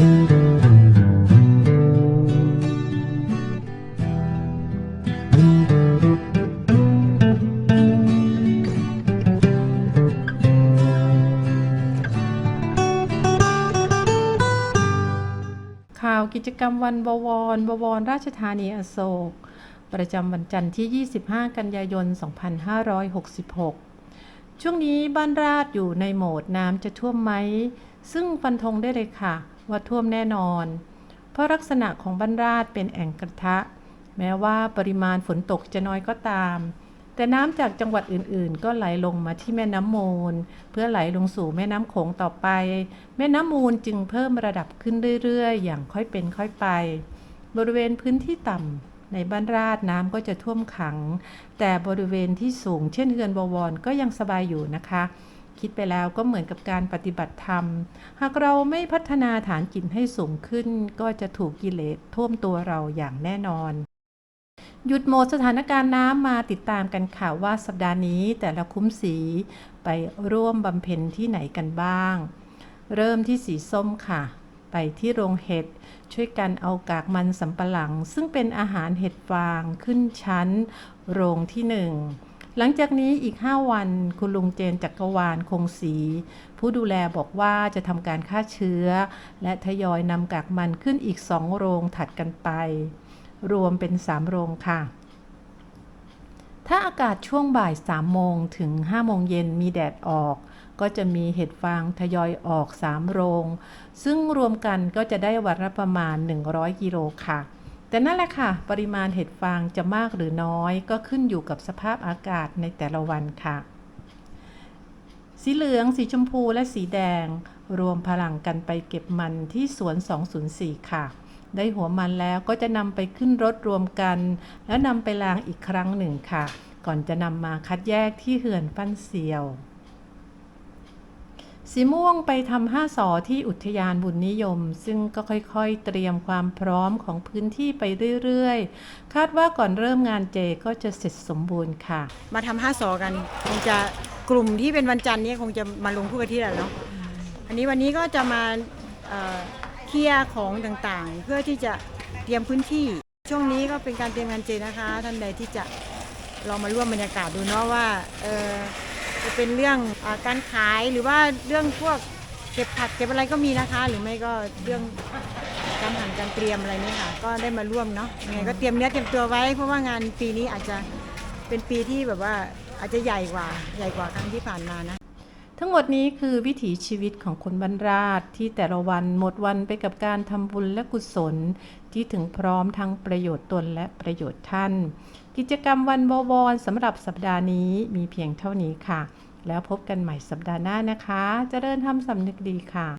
ข่าวกิจกรรมวันบวร บวร ราชธานีอโศก ประจำวันจันทร์ที่ 25 กันยายน 2566 ช่วงนี้บ้านราชอยู่ในโหมดน้ำจะท่วมไหม ซึ่งฟันธงได้เลยค่ะ ว่าท่วมแน่นอน เพราะลักษณะของบ้านราชเป็นแอ่งกระทะ แม้ว่าปริมาณฝนตกจะน้อยก็ตาม แต่น้ำจากจังหวัดอื่นๆ ก็ไหลลงมาที่แม่น้ำมูล เพื่อไหลลงสู่แม่น้ำโขงต่อไป แม่น้ำมูลจึงเพิ่มระดับขึ้นเรื่อยๆ อย่างค่อยเป็นค่อยไป บริเวณพื้นที่ต่ำในบ้านราดน้ำก็จะท่วมขัง แต่บริเวณที่สูงเช่นเฮือนบวรก็ยังสบายอยู่นะคะ คิดไปแล้วก็เหมือนกับการปฏิบัติธรรม หากเราไม่พัฒนาฐานจิตให้สูงขึ้น ก็จะถูกกิเลสท่วมตัวเราอย่างแน่นอน หยุดโหมดสถานการณ์น้ำมาติดตามกันค่ะว่าสัปดาห์นี้แต่ละคุ้มสีไปร่วมบำเพ็ญที่ไหนกันบ้าง เริ่มที่สีส้มค่ะ ไปที่โรงเห็ดช่วยกันเอากากมันสำปะหลัง ซึ่งเป็นอาหารเห็ดฟางขึ้นชั้น โรงที่หนึ่ง หลังจากนี้อีก 5 วันคุณลุงเจนจักรวาลคงศรีผู้ดูแลบอกว่าจะทำการฆ่าเชื้อ และทยอยนำกากมันขึ้นอีก 2 โรงถัดกันไป รวมเป็น 3 โรงค่ะ ถ้าอากาศช่วงบ่าย 3 โมงถึง 5 โมงเย็นมีแดดออก ก็จะมีเห็ดฟางทยอยออก 3 โรง ซึ่งรวมกันก็จะได้วันละประมาณ 100 กิโลค่ะ แต่นั่นแหละค่ะ ปริมาณเห็ดฟางจะมากหรือน้อย ก็ขึ้นอยู่กับสภาพอากาศในแต่ละวันค่ะ สีเหลือง สีชมพูและสีแดง รวมพลังกันไปเก็บมันที่สวน 204 ค่ะ ได้หัวมันแล้วก็จะนำไปขึ้นรถรวมกัน แล้วนำไปล้างอีกครั้งหนึ่งค่ะ ก่อนจะนำมาคัดแยกที่เหือนปั้นเซียว สีม่วงไปทำห้าสอที่อุทยานบุญนิยม ซึ่งก็ค่อยๆ เตรียมความพร้อมของพื้นที่ไปเรื่อยๆ คาดว่าก่อนเริ่มงานเจก็จะเสร็จสมบูรณ์ค่ะ มาทำห้าสอกันคงจะกลุ่มที่เป็นวันจันทร์นี่ยคงจะมาลงทุกอาทิตย์แหละเนาะอันนี้วันนี้ก็จะมาเคลียร์ของต่างๆ เพื่อที่จะเตรียมพื้นที่ ช่วงนี้ก็เป็นการเตรียมงานเจนะคะ ท่านใดที่จะลองมาร่วมบรรยากาศดูเนาะว่าเออ จะเป็นเรื่องอการขายหรือว่าเรื่องพวกเก็บผักเก็บอะไรก็มีนะคะ หรือไม่ก็เรื่องการหั่นการเตรียมอะไรนี่ค่ะ ก็ได้มาร่วมเนาะยังไงก็เตรียมเนื้อเตรียมตัวไว้ เพราะว่างานปีนี้อาจจะเป็นปีที่แบบว่าอาจจะใหญ่กว่าใหญ่กว่าครั้งที่ผ่านมานะ ทั้งหมดนี้คือวิถีชีวิตของคนบรรราชที่แต่ละวันหมดวันไปกับการทำบุญและกุศล ที่ถึงพร้อมทั้งประโยชน์ตนและประโยชน์ท่าน กิจกรรมวันบวรสำหรับสัปดาห์นี้มีเพียงเท่านี้ค่ะ แล้วพบกันใหม่สัปดาห์หน้านะคะจะเดินทำสำนึกดีค่ะ